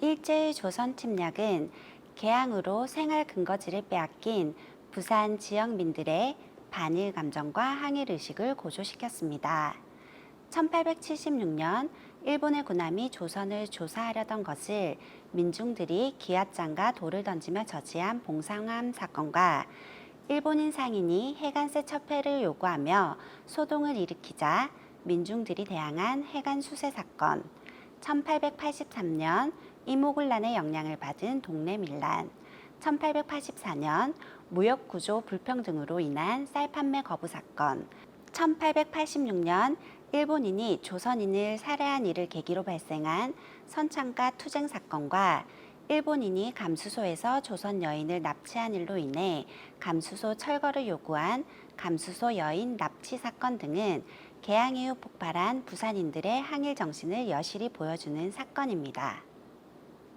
일제의 조선 침략은 개항으로 생활 근거지를 빼앗긴 부산 지역민들의 반일 감정과 항일 의식을 고조시켰습니다. 1876년 일본의 군함이 조선을 조사하려던 것을 민중들이 기압장과 돌을 던지며 저지한 봉상함 사건과 일본인 상인이 해관세 철폐를 요구하며 소동을 일으키자 민중들이 대항한 해관 수세 사건, 1883년 이모군란의 영향을 받은 동네 밀란, 1884년 무역 구조 불평 등으로 인한 쌀 판매 거부 사건, 1886년 일본인이 조선인을 살해한 일을 계기로 발생한 선창가 투쟁 사건과 일본인이 감수소에서 조선 여인을 납치한 일로 인해 감수소 철거를 요구한 감수소 여인 납치 사건 등은 개항 이후 폭발한 부산인들의 항일 정신을 여실히 보여주는 사건입니다.